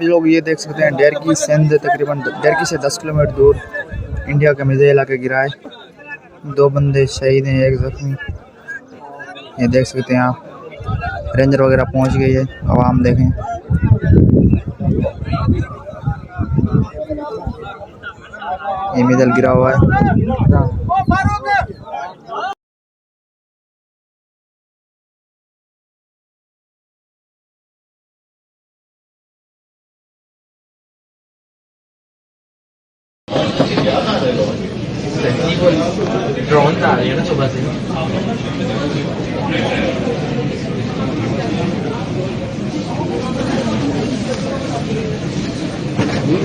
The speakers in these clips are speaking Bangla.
آپ لوگ یہ دیکھ سکتے ہیں ڈیرکی سندھ تقریباً ڈیرکی سے دس کلومیٹر دور انڈیا کا مزے علاقہ گرا ہے۔ دو بندے شہید ہیں، ایک زخمی۔ یہ دیکھ سکتے ہیں آپ۔ رینجر وغیرہ پہنچ گئی ہے، عوام دیکھیں۔ یہ مدل گرا ہوا ہے۔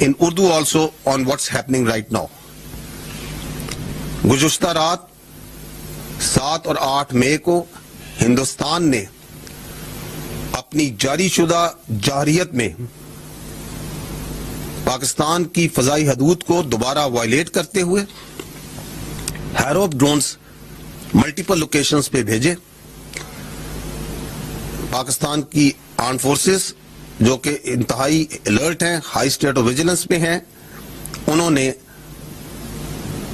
ان اردو آلسو آن واٹس ہیپننگ رائٹ ناؤ گزشتہ رات سات اور آٹھ مئی کو ہندوستان نے اپنی جاری شدہ جاریت میں پاکستان کی فضائی حدود کو دوبارہ وائلیٹ کرتے ہوئے ہیروپ ڈرونز ملٹیپل لوکیشنز پہ بھیجے پاکستان کی آرم فورسز جو کہ انتہائی الرٹ ہیں ہائی سٹیٹ آف ویجلنس پہ ہیں۔ انہوں نے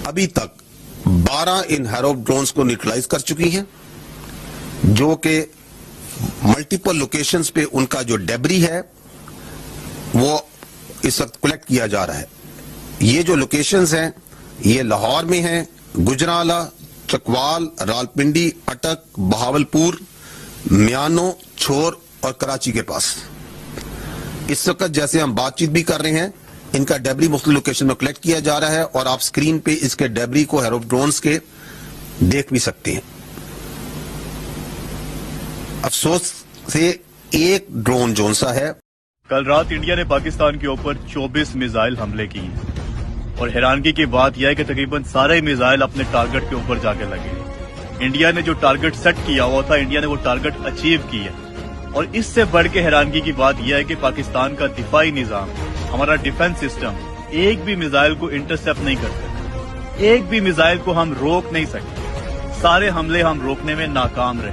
ابھی تک بارہ ان ہیروپ ڈرونز کو نیٹلائز کر چکی ہیں، جو کہ ملٹیپل لوکیشنز پہ ان کا جو ڈیبری ہے، وہ اس وقت کلیکٹ کیا جا رہا ہے۔ یہ جو لوکیشنز ہیں، یہ لاہور میں ہیں، گجرالہ، چکوال، رالپنڈی، اٹک بہاول پور میانو، چھور اور کراچی کے پاس۔ اس وقت جیسے ہم بات چیت بھی کر رہے ہیں، ان کا ڈیبری مختلف لوکیشن میں کلیکٹ کیا جا رہا ہے اور آپ اسکرین پہ اس کے ڈیبری کو ہیرو ڈرونز کے دیکھ بھی سکتے ہیں۔ افسوس سے ایک ڈرون جونسا ہے۔ کل رات انڈیا نے پاکستان کے اوپر چوبیس میزائل حملے کی اور حیرانگی کی بات یہ ہے کہ تقریباً سارے میزائل اپنے ٹارگٹ کے اوپر جا کے لگے۔ انڈیا نے جو ٹارگٹ سیٹ کیا ہوا تھا، انڈیا نے وہ ٹارگٹ اچیو کیا اور اس سے بڑھ کے حیرانگی کی بات یہ ہے کہ پاکستان کا دفاعی نظام، ہمارا ڈیفنس سسٹم ایک بھی میزائل کو انٹرسپٹ نہیں کرتا، ایک بھی میزائل کو ہم روک نہیں سکتے۔ سارے حملے ہم روکنے میں ناکام رہے۔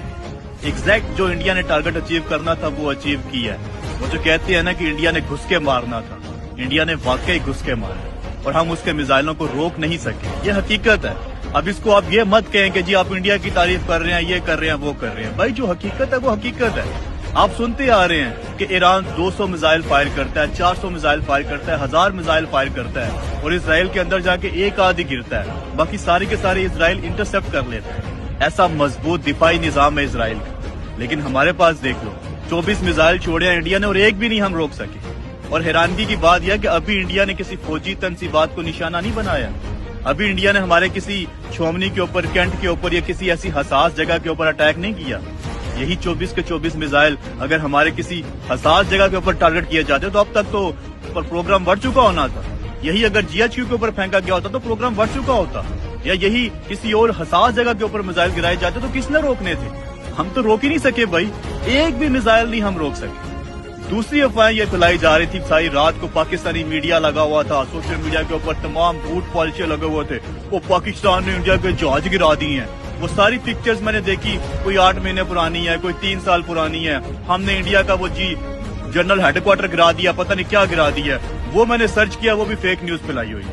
ایگزیکٹ جو انڈیا نے ٹارگٹ اچیو کرنا تھا، وہ اچیو کیا ہے۔ وہ جو کہتے ہیں نا کہ انڈیا نے گھس کے مارنا تھا انڈیا نے واقعی گھس کے مارا اور ہم اس کے میزائلوں کو روک نہیں سکے۔ یہ حقیقت ہے۔ اب اس کو آپ یہ مت کہیں کہ جی آپ انڈیا کی تعریف کر رہے ہیں، یہ کر رہے ہیں، وہ کر رہے ہیں۔ بھائی جو حقیقت ہے، وہ حقیقت ہے۔ آپ سنتے آ رہے ہیں کہ ایران دو سو میزائل فائر کرتا ہے، چار سو میزائل فائر کرتا ہے، ہزار میزائل فائر کرتا ہے اور اسرائیل کے اندر جا کے ایک آدھی گرتا ہے۔ باقی سارے کے سارے اسرائیل انٹرسپٹ کر لیتا ہے ایسا مضبوط دفاعی نظام ہے اسرائیل کا۔ لیکن ہمارے پاس دیکھ لو، چوبیس میزائل چھوڑے ہیں انڈیا نے اور ایک بھی نہیں ہم روک سکے۔ اور حیرانگی کی بات یہ کہ ابھی انڈیا نے کسی فوجی تنصیبات کو نشانہ نہیں بنایا۔ ابھی انڈیا نے ہمارے کسی چھومنی کے اوپر، کینٹ کے اوپر یا کسی ایسی حساس جگہ کے اوپر اٹیک نہیں کیا۔ یہی چوبیس کے چوبیس میزائل اگر ہمارے کسی حساس جگہ کے اوپر ٹارگٹ کیا جاتے تو اب تک تو پروگرام بڑھ چکا ہونا تھا۔ یہی اگر جی ایچ کیو کے اوپر پھینکا گیا ہوتا تو پروگرام بڑھ چکا ہوتا۔ یا یہی کسی اور حساس جگہ کے اوپر میزائل گرائے جاتے تو کس نے روکنے تھے؟ ہم تو روک ہی نہیں سکے بھائی۔ ایک بھی میزائل نہیں ہم روک سکے۔ دوسری افواہیں یہ پھیلائی جا رہی تھی ساری رات کو پاکستانی میڈیا لگا ہوا تھا، سوشل میڈیا کے اوپر تمام بھوٹ پالچے لگے ہوئے تھے۔ وہ پاکستان نے انڈیا کے جہاز گرا دی ہیں۔ وہ ساری پکچرز میں نے دیکھی، کوئی آٹھ مہینے پرانی ہے، کوئی تین سال پرانی ہے۔ ہم نے انڈیا کا وہ جی جنرل ہیڈ کوارٹر گرا دیا، پتہ نہیں کیا گرا دیا وہ میں نے سرچ کیا، وہ بھی فیک نیوز پھیلائی ہوئی۔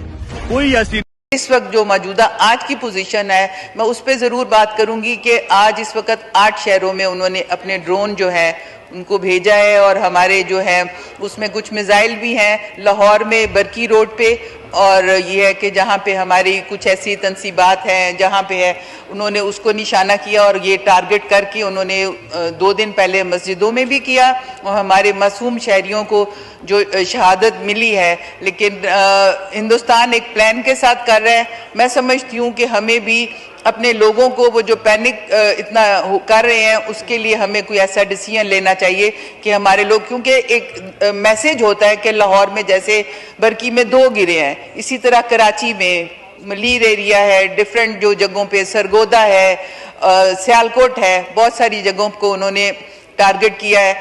کوئی ایسی اس وقت جو موجودہ آج کی پوزیشن ہے، میں اس پہ ضرور بات کروں گی کہ آج اس وقت آٹھ شہروں میں انہوں نے اپنے ڈرون جو ہے ان کو بھیجا ہے اور ہمارے جو ہے، اس میں کچھ میزائل بھی ہیں لاہور میں برکی روڈ پہ اور یہ ہے کہ جہاں پہ ہماری کچھ ایسی تنصیبات ہیں، جہاں پہ ہے، انہوں نے اس کو نشانہ کیا اور یہ ٹارگٹ کر کے انہوں نے دو دن پہلے مسجدوں میں بھی کیا اور ہمارے معصوم شہریوں کو جو شہادت ملی ہے۔ لیکن ہندوستان ایک پلان کے ساتھ کر رہا ہے۔ میں سمجھتی ہوں کہ ہمیں بھی اپنے لوگوں کو وہ جو پینک اتنا کر رہے ہیں، اس کے لیے ہمیں کوئی ایسا ڈیسیجن لینا چاہیے کہ ہمارے لوگ، کیونکہ ایک میسیج ہوتا ہے کہ لاہور میں جیسے برکی میں دو گرے ہیں، اسی طرح کراچی میں ملیر ایریا ہے ڈیفرنٹ جو جگہوں پہ سرگودا ہے سیالکوٹ ہے، بہت ساری جگہوں کو انہوں نے ٹارگٹ کیا ہے۔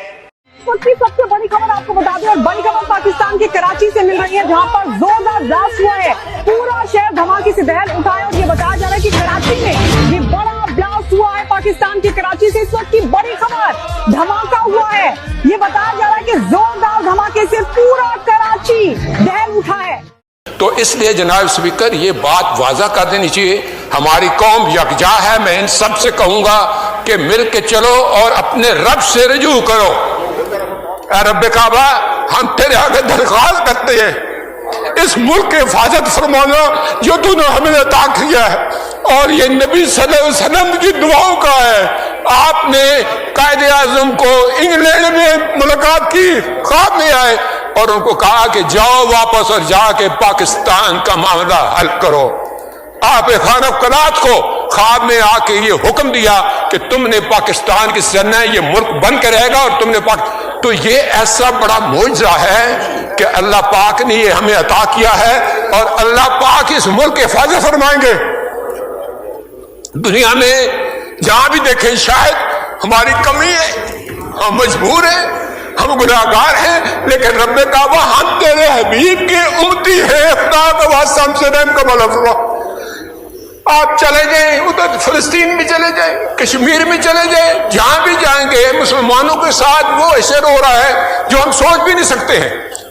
وقت کی سب سے بڑی خبر آپ کو بتا دیں اور بڑی خبر پاکستان کی کراچی سے مل رہی ہے، جہاں پر زوردار بلاسٹ ہوا ہے۔ پورا شہر دھماکے سے دہل اٹھایا اور یہ بتایا جا رہا ہے کہ کراچی میں یہ بڑا بلاسٹ ہوا ہے پاکستان کی کراچی سے۔ اس وقت کی بڑی خبر دھماکہ ہوا ہے۔ یہ بتایا جا رہا ہے کہ زوردار دھماکے سے پورا کراچی دہل اٹھا ہے۔ تو اس لیے جناب اسپیکر یہ بات واضح کر دینی چاہیے، ہماری قوم یکجا ہے۔ میں ان سب سے کہوں گا کہ مل کے چلو اور اپنے رب سے رجوع کرو۔ اے رب کعبہ، ہم تیرے آگے درخواست کرتے ہیں۔ اس ملک کے حفاظت فرمانا جو تو نے ہمیں عطا کیا ہے۔ اور یہ نبی صلی اللہ علیہ وسلم کی دعاؤں کا ہے۔ آپ نے قائد اعظم کو انگلینڈ میں ملاقات کی، خواب میں آئے۔ اور ان کو کہا کہ جاؤ واپس اور جا کے پاکستان کا معاملہ حل کرو۔ آپ خان افقلات کو خواب میں آ کے یہ حکم دیا کہ تم نے پاکستان کی سرنا یہ ملک بن کے رہے گا اور تم نے پاک تو یہ ایسا بڑا معجزہ ہے کہ اللہ پاک نے یہ ہمیں عطا کیا ہے اور اللہ پاک اس ملک کے حفاظت فرمائیں گے۔ دنیا میں جہاں بھی دیکھیں شاید ہماری کمی ہے، ہم مجبور ہیں، ہم گناہ گار ہیں، لیکن رب کعبہ ہم تیرے حبیب کے امتی ہیں اپنا تو ہم سے رحم کا بلا آپ چلے جائیں، ادھر فلسطین میں چلے جائیں، کشمیر میں چلے جائیں، جہاں بھی جائیں گے، مسلمانوں کے ساتھ وہ ایسے رو رہا ہے جو ہم سوچ بھی نہیں سکتے ہیں۔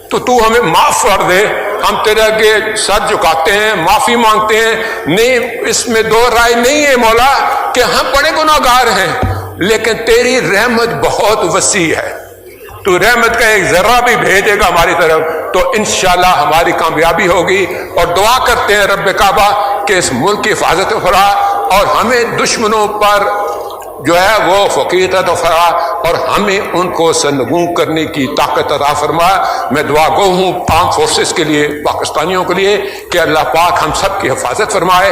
تو تو ہمیں معاف کر دے۔ ہم تیرے کے سر جھکاتے ہیں، معافی مانگتے ہیں۔ نہیں، اس میں دو رائے نہیں ہے مولا، کہ ہم بڑے گناہ گار ہیں، لیکن تیری رحمت بہت وسیع ہے۔ तू रहमत का एक जर्रा भी भेजेगा हमारी तरफ तो इंशाल्लाह हमारी कामयाबी होगी और दुआ करते हैं रब काबा कि इस मुल्क की हिफाजत फरा और हमें दुश्मनों पर जो है वो फकीर तो फरा और हमें उनको सरनगू करने की ताकत अता फरमा मैं दुआ गो हूँ आर्म फोर्सेस के लिए पाकिस्तानियों के लिए कि अल्लाह पाक हम सब की हिफाजत फरमाए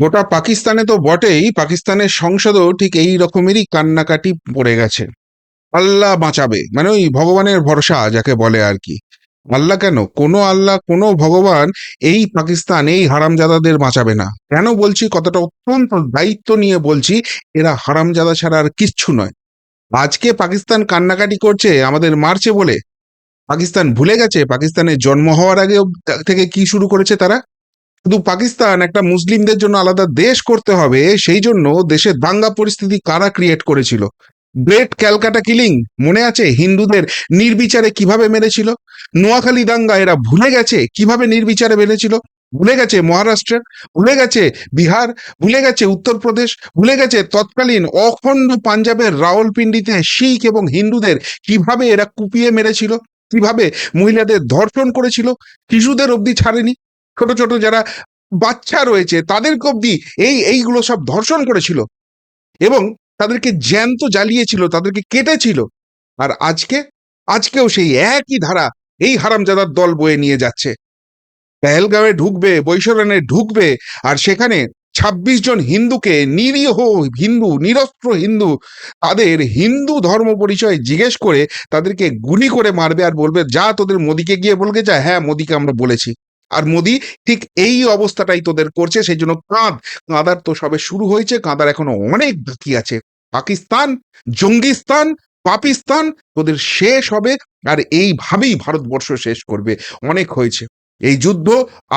গোটা পাকিস্তানে তো বটেই পাকিস্তানের সংসদও ঠিক এই রকমেরই কান্নাকাটি পড়ে গেছে আল্লাহ বাঁচাবে। মানে ওই ভগবানের ভরসা যাকে বলে আর কি। আল্লাহ কেন? কোনো আল্লাহ, কোনো ভগবান এই পাকিস্তান, এই হারামজাদাদের বাঁচাবে না। কেন বলছি? কতটা অত্যন্ত দায়িত্ব নিয়ে বলছি, এরা হারামজাদা ছাড়া আর কিচ্ছু নয়। আজকে পাকিস্তান কান্নাকাটি করছে, আমাদের মারছে বলে। পাকিস্তান ভুলে গেছে পাকিস্তানের জন্ম হওয়ার আগে থেকে কি শুরু করেছে তারা? শুধু পাকিস্তান, একটা মুসলিমদের জন্য আলাদা দেশ করতে হবে, সেই জন্য দেশে দাঙ্গা পরিস্থিতি কারা ক্রিয়েট করেছিল? গ্রেট ক্যালকাটা কিলিং, মনে আছে? হিন্দুদের নির্বিচারে কীভাবে মেরেছিল? নোয়াখালী দাঙ্গা এরা ভুলে গেছে কীভাবে নির্বিচারে মেরেছিল? ভুলে গেছে মহারাষ্ট্রের ভুলে গেছে বিহার, ভুলে গেছে উত্তরপ্রদেশ, ভুলে গেছে তৎকালীন অখণ্ড পাঞ্জাবের রাওয়ালপিন্ডিতে শিখ এবং হিন্দুদের কীভাবে এরা কুপিয়ে মেরেছিল? কীভাবে মহিলাদের ধর্ষণ করেছিল? শিশুদের অবধি ছাড়েনি? ছোট ছোট যারা বাচ্চা রয়েছে তাদেরকে অব্দি এই, এইগুলো সব ধর্ষণ করেছিল। এবং তাদেরকে জ্যান্ত জ্বালিয়েছিল, তাদেরকে কেটেছিল। আর আজকে, আজকেও সেই একই ধারা এই হারামজাদার দল বয়ে নিয়ে যাচ্ছে। পেহেলগাঁওয়ে ঢুকবে বৈশরণে ঢুকবে, আর সেখানে ছাব্বিশ জন হিন্দুকে, নিরীহ হিন্দু, নিরস্ত্র হিন্দু, তাদের হিন্দু ধর্ম পরিচয় জিজ্ঞেস করে তাদেরকে গুলি করে মারবে আর বলবে, যা তোদের মোদিকে গিয়ে বলবে যা। হ্যাঁ মোদিকে আমরা বলেছি। আর মোদি ঠিক এই অবস্থাটাই তোদের করছে, সেই জন্য কাঁদ কাঁদার তো সবে শুরু হয়েছে কাঁদার এখনও অনেক বাকি আছে। পাকিস্তান, জঙ্গিস্তান, পাকিস্তান, তোদের শেষ হবে, আর এইভাবেই ভারতবর্ষ শেষ করবে। অনেক হয়েছে। এই যুদ্ধ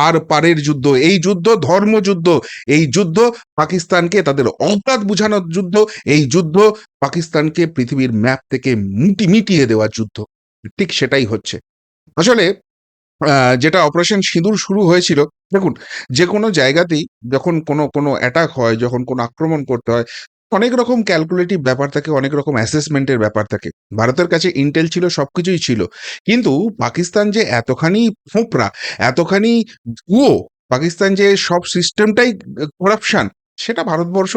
আর পারের যুদ্ধ, এই যুদ্ধ ধর্মযুদ্ধ এই যুদ্ধ পাকিস্তানকে তাদের অপরাধ বুঝানোর যুদ্ধ, এই যুদ্ধ পাকিস্তানকে পৃথিবীর ম্যাপ থেকে মুটি মিটিয়ে দেওয়ার যুদ্ধ। ঠিক সেটাই হচ্ছে। আসলে যেটা অপারেশন সিঁদুর শুরু হয়েছিল, দেখুন, যে কোনো জায়গাতেই যখন কোনো কোনো অ্যাটাক হয়, যখন কোনো আক্রমণ করতে হয়, অনেক রকম ক্যালকুলেটিভ ব্যাপার থাকে, অনেক রকম অ্যাসেসমেন্টের ব্যাপার থাকে। ভারতের কাছে ইন্টেল ছিল সব কিছুই ছিল। কিন্তু পাকিস্তান যে এতখানি ফোঁপড়া, এতখানি ভুয়ো পাকিস্তান যে সব সিস্টেমটাই করাপশন সেটা ভারতবর্ষ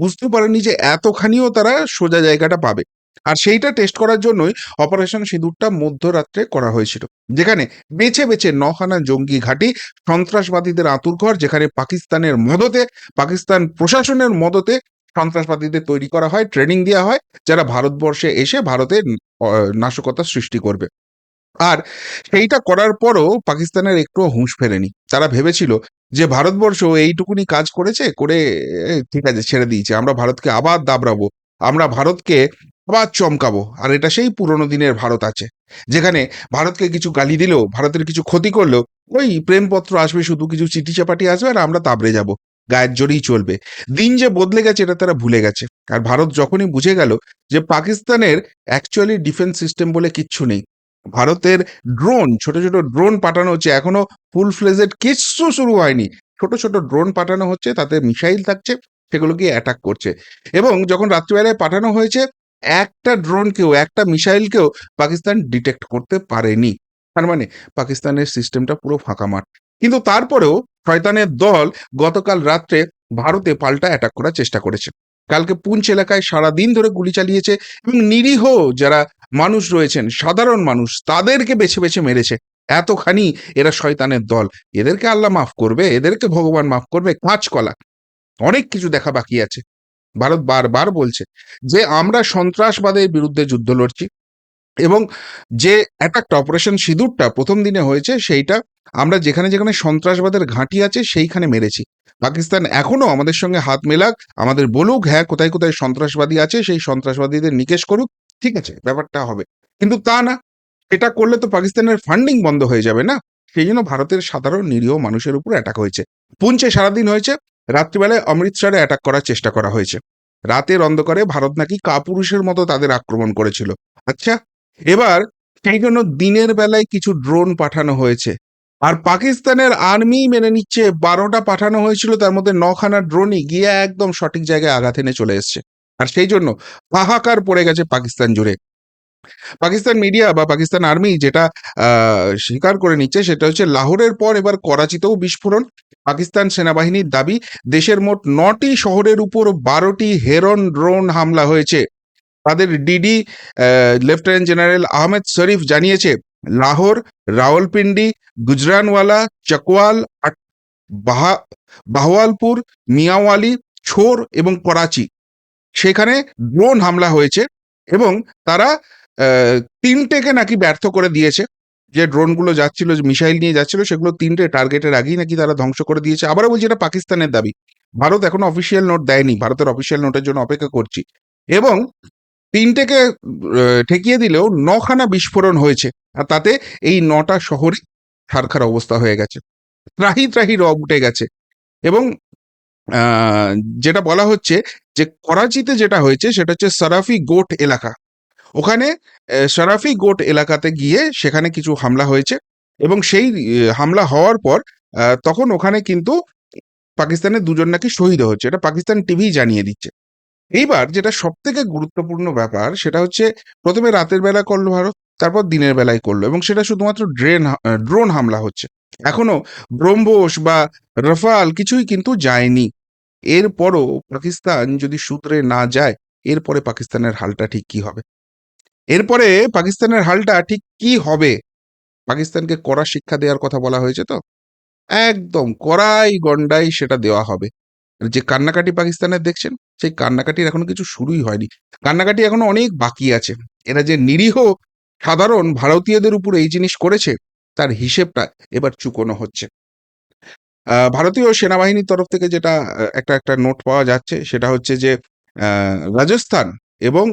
বুঝতে পারেনি যে এতখানিও তারা সোজা জায়গাটা পাবে। আর সেইটা টেস্ট করার জন্যই অপারেশন সিঁদুরটা মধ্যরাত্রে করা হয়েছিল। যেখানে বেছে বেছে নখানা জঙ্গি ঘাঁটি সন্ত্রাসবাদীদের আঁতুরঘর যেখানে পাকিস্তানের মদতে পাকিস্তান প্রশাসনের মদতে সন্ত্রাসবাদীদের তৈরি করা হয় ট্রেনিং দেওয়া হয় যারা ভারতবর্ষে এসে ভারতে আহ, নাশকতা সৃষ্টি করবে। আর সেইটা করার পরও পাকিস্তানের একটুও হুঁশ ফেরেনি। তারা ভেবেছিল যে ভারতবর্ষ এইটুকুনি কাজ করেছে করে ঠিক আছে ছেড়ে দিয়েছে। আমরা ভারতকে আবার দাবড়াবো। আমরা ভারতকে আবার চমকাবো। আর এটা সেই পুরোনো দিনের ভারত আছে। যেখানে ভারতকে কিছু গালি দিলেও, ভারতের কিছু ক্ষতি করলেও, ওই প্রেমপত্র আসবে শুধু কিছু চিঠি চাপাটি আসবে আর আমরা তাবড়ে যাব। গায়ের জোরেই চলবে। দিন যে বদলে গেছে এটা তারা ভুলে গেছে। আর ভারত যখনই বুঝে গেল যে পাকিস্তানের অ্যাকচুয়ালি ডিফেন্স সিস্টেম বলে কিচ্ছু নেই, ভারতের ড্রোন ছোট ছোট ড্রোন পাঠানো হচ্ছে, এখনও ফুল ফ্লেজেড কিচ্ছু শুরু হয়নি। ছোট ছোট ড্রোন পাঠানো হচ্ছে, তাতে মিসাইল থাকছে, সেগুলোকে অ্যাটাক করছে। এবং যখন রাত্রিবেলায় পাঠানো হয়েছে একটা ড্রোনকেও, একটা মিসাইলকেও পাকিস্তান ডিটেক্ট করতে পারেনি। তার মানে পাকিস্তানের সিস্টেমটা পুরো ফাঁকা মাঠ। কিন্তু তারপরেও শয়তানের দল গতকাল রাত্রে ভারতে পাল্টা অ্যাটাক করার চেষ্টা করেছে। কালকে পুঞ্চ এলাকায় সারা দিন ধরে গুলি চালিয়েছে এবং নিরীহ যারা মানুষ রয়েছেন, সাধারণ মানুষ, তাদেরকে বেছে বেছে মেরেছে। এতখানি এরা শয়তানের দল। এদেরকে আল্লাহ মাফ করবে, এদেরকে ভগবান মাফ করবে, কাঁচকলা। অনেক কিছু দেখা বাকি আছে। ভারত বারবার বলছে যে আমরা সন্ত্রাসবাদের বিরুদ্ধে যুদ্ধ লড়ছি এবং যে অ্যাটাকটা অপারেশন সিঁদুরটা প্রথম দিনে হয়েছে সেইটা আমরা যেখানে যেখানে সন্ত্রাসবাদের ঘাঁটি আছে সেইখানে মেরেছি। পাকিস্তান এখনও আমাদের সঙ্গে হাত মেলাক, আমাদের বলুক হ্যাঁ কোথায় কোথায় সন্ত্রাসবাদী আছে সেই সন্ত্রাসবাদীদের নিকেশ করুক, ঠিক আছে, ব্যাপারটা হবে। কিন্তু তা না, এটা করলে তো পাকিস্তানের ফান্ডিং বন্ধ হয়ে যাবে না। সেই জন্য ভারতের সাধারণ নিরীহ মানুষের উপর অ্যাটাক হয়েছে। পুঞ্চে সারাদিন হয়েছে রাত্রিবেলায় অমৃতসরে অ্যাটাক করার চেষ্টা করা হয়েছে। রাতের অন্ধকারে ভারত নাকি কাপুরুষের মতো তাদের আক্রমণ করেছিল। আচ্ছা এবার সেই জন্য দিনের বেলায় কিছু ড্রোন পাঠানো হয়েছে। আর পাকিস্তানের আর্মি মেনে নিচ্ছে, বারোটা পাঠানো হয়েছিল, তার মধ্যে নখানা ড্রোনই গিয়ে একদম সঠিক জায়গায় আঘাত এনে চলে এসছে। আর সেই জন্য হাহাকার পড়ে গেছে পাকিস্তান জুড়ে। পাকিস্তান মিডিয়া বা পাকিস্তান আর্মি যেটা স্বীকার করে নিচ্ছে সেটা হচ্ছে লাহোরের পর এবার করাচিতেও বিস্ফোরণ। পাকিস্তান সেনাবাহিনীর দাবি, দেশের মোট নটি শহরের উপর বারোটি হেরন ড্রোন হামলা হয়েছে। তাদের ডিডি লেফটেন্যান্ট জেনারেল আহমেদ শরীফ জানিয়েছে, লাহোর, রাওয়ালপিন্ডি, গুজরানওয়ালা চকওয়াল বাহওয়ালপুর, মিয়াওয়ালি, ছোর এবং করাচি। সেখানে ড্রোন হামলা হয়েছে এবং তারা তিনটেকে নাকি ব্যর্থ করে দিয়েছে। যে ড্রোনগুলো যাচ্ছিল মিসাইল নিয়ে যাচ্ছিল, সেগুলো তিনটে টার্গেটের আগেই নাকি তারা ধ্বংস করে দিয়েছে। আবারও বলছি, এটা পাকিস্তানের দাবি। ভারত এখনও অফিসিয়াল নোট দেয়নি। ভারতের অফিসিয়াল নোটের জন্য অপেক্ষা করছি। এবং তিনটেকে ঠেকিয়ে দিলেও নখানা বিস্ফোরণ হয়েছে। আর তাতে এই নটা শহরে ছারখার অবস্থা হয়ে গেছে। ত্রাহি ত্রাহি রব উঠে গেছে। এবং যেটা বলা হচ্ছে যে করাচিতে যেটা হয়েছে, সেটা হচ্ছে সারাফি গোট এলাকা। ওখানে সারাফি গোট এলাকাতে গিয়ে সেখানে কিছু হামলা হয়েছে এবং সেই হামলা হওয়ার পর তখন ওখানে কিন্তু পাকিস্তানের দুজন নাকি শহীদ হচ্ছে। এটা পাকিস্তান টিভি জানিয়ে দিচ্ছে। এইবার যেটা সব থেকে গুরুত্বপূর্ণ ব্যাপার, সেটা হচ্ছে প্রথমে রাতের বেলা করল ভারত, তারপর দিনের বেলায় করল এবং সেটা শুধুমাত্র ড্রেন ড্রোন হামলা হচ্ছে। এখনও ব্রহ্মোস বা রফাল কিছুই কিন্তু যায়নি। এরপরও পাকিস্তান যদি সূত্রে না যায়, এরপরে পাকিস্তানের হালটা ঠিক কি হবে? এরপরে পাকিস্তানের হালটা ঠিক কি হবে? পাকিস্তানকে কড়া শিক্ষা দেওয়ার কথা বলা হয়েছে তো? একদম কড়াই গন্ডাই সেটা দেওয়া হবে। যে কান্নাকাটি পাকিস্তানের দেখছেন, সেই কান্নাকাটির এখনও কিছু শুরুই হয়নি। কান্নাকাটি এখনও অনেক বাকি আছে। এরা যে নিরীহ, সাধারণ ভারতীয়দের উপর এই জিনিস করেছে, তার হিসেবটা এবার চুকোনো হচ্ছে। ভারতীয় সেনাবাহিনীর তরফ থেকে যেটা একটা একটা নোট পাওয়া যাচ্ছে, সেটা হচ্ছে যে রাজস্থান এবং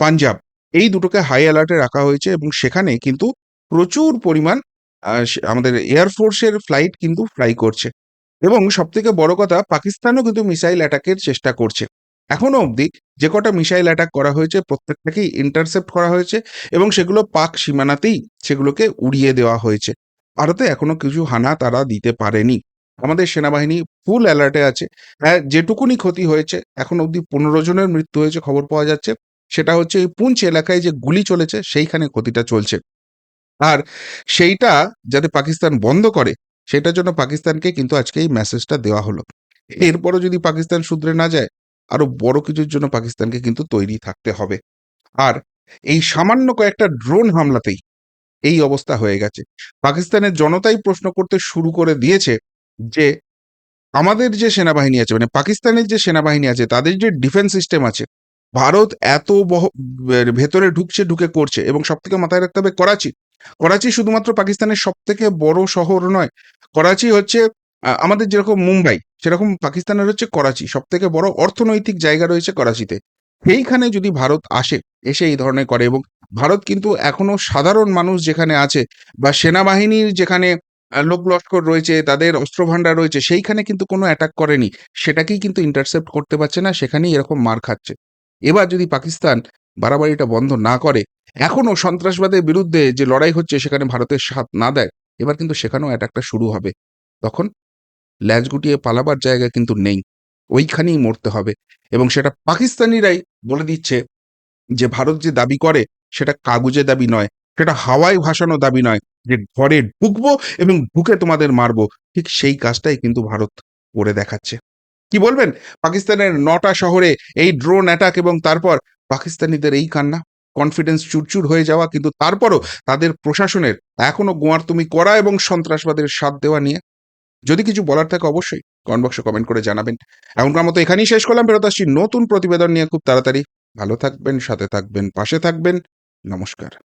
পাঞ্জাব এই দুটোকে হাই অ্যালার্টে রাখা হয়েছে এবং সেখানে কিন্তু প্রচুর পরিমাণ আমাদের এয়ারফোর্সের ফ্লাইট কিন্তু ফ্লাই করছে। এবং সব থেকে বড় কথা, পাকিস্তানও কিন্তু মিসাইল অ্যাটাকের চেষ্টা করছে। এখনও অবধি যে কটা মিসাইল অ্যাটাক করা হয়েছে, প্রত্যেকটাকেই ইন্টারসেপ্ট করা হয়েছে এবং সেগুলো পাক সীমানাতেই সেগুলোকে উড়িয়ে দেওয়া হয়েছে। ভারতে এখনও কিছু হানা তারা দিতে পারেনি। আমাদের সেনাবাহিনী ফুল অ্যালার্টে আছে। হ্যাঁ যেটুকুনি ক্ষতি হয়েছে, এখন অবধি পনেরো জনের মৃত্যু হয়েছে, খবর পাওয়া যাচ্ছে। সেটা হচ্ছে এই পুঞ্চ এলাকায় যে গুলি চলেছে, সেইখানে ক্ষতিটা চলছে। আর সেইটা যাতে পাকিস্তান বন্ধ করে, সেটার জন্য পাকিস্তানকে কিন্তু আজকে এই মেসেজটা দেওয়া হলো। এরপরও যদি পাকিস্তান শুধরে না যায় আরও বড় কিছুর জন্য পাকিস্তানকে কিন্তু তৈরি থাকতে হবে। আর এই সামান্য কয়েকটা ড্রোন হামলাতেই এই অবস্থা হয়ে গেছে। পাকিস্তানের জনতাই প্রশ্ন করতে শুরু করে দিয়েছে যে, আমাদের যে সেনাবাহিনী আছে মানে পাকিস্তানের যে সেনাবাহিনী আছে, তাদের যে ডিফেন্স সিস্টেম আছে ভারত এত ভেতরে ঢুকছে, ঢুকে করছে এবং সব থেকে মাথায় রাখতে হবে করাচি। করাচি শুধুমাত্র পাকিস্তানের সব থেকে বড় শহর নয়। করাচি হচ্ছে আমাদের যেরকম মুম্বাই, সেরকম পাকিস্তানের হচ্ছে করাচি। সব থেকে বড় অর্থনৈতিক জায়গা রয়েছে করাচিতে। সেইখানে যদি ভারত আসে, এসে এই ধরনের করে এবং ভারত কিন্তু এখনও সাধারণ মানুষ যেখানে আছে বা সেনাবাহিনীর যেখানে লোক লস্কর রয়েছে, তাদের অস্ত্র ভান্ডার রয়েছে, সেইখানে কিন্তু কোনো অ্যাটাক করেনি। সেটাকেই কিন্তু ইন্টারসেপ্ট করতে পারছে না, সেখানেই এরকম মার খাচ্ছে। এবার যদি পাকিস্তান বাড়াবাড়িটা বন্ধ না করে, এখনও সন্ত্রাসবাদের বিরুদ্ধে যে লড়াই হচ্ছে সেখানে ভারতের সাথ না দেয়, এবার কিন্তু সেখানেও অ্যাটাকটা শুরু হবে। তখন ল্যাজ গুটিয়ে পালাবার জায়গা কিন্তু নেই, ওইখানেই মরতে হবে। এবং সেটা পাকিস্তানিরাই বলে দিচ্ছে যে ভারত যে দাবি করে সেটা কাগুজে দাবি নয়, সেটা হাওয়ায় ভাসানো দাবি নয় যে ঘরে ঢুকবো এবং ঢুকে তোমাদের মারবো। ঠিক সেই কাজটাই কিন্তু ভারত করে দেখাচ্ছে। কি বলবেন? পাকিস্তানের নটা শহরে এই ড্রোন অ্যাটাক এবং তারপর পাকিস্তানিদের এই কান্না কনফিডেন্স চুরচুর হয়ে যাওয়া, কিন্তু তারপরও তাদের প্রশাসনের এখনও গোয়ার তুমি করা এবং সন্ত্রাসবাদের সাথ দেওয়া নিয়ে। যদি কিছু বলার থাকে অবশ্যই কমেন্ট বক্সে কমেন্ট করে জানাবেন। এমনকার মতো এখানেই শেষ করলাম, ফেরত আসছি নতুন প্রতিবেদন নিয়ে। খুব তাড়াতাড়ি। ভালো থাকবেন, সাথে থাকবেন, পাশে থাকবেন। নমস্কার।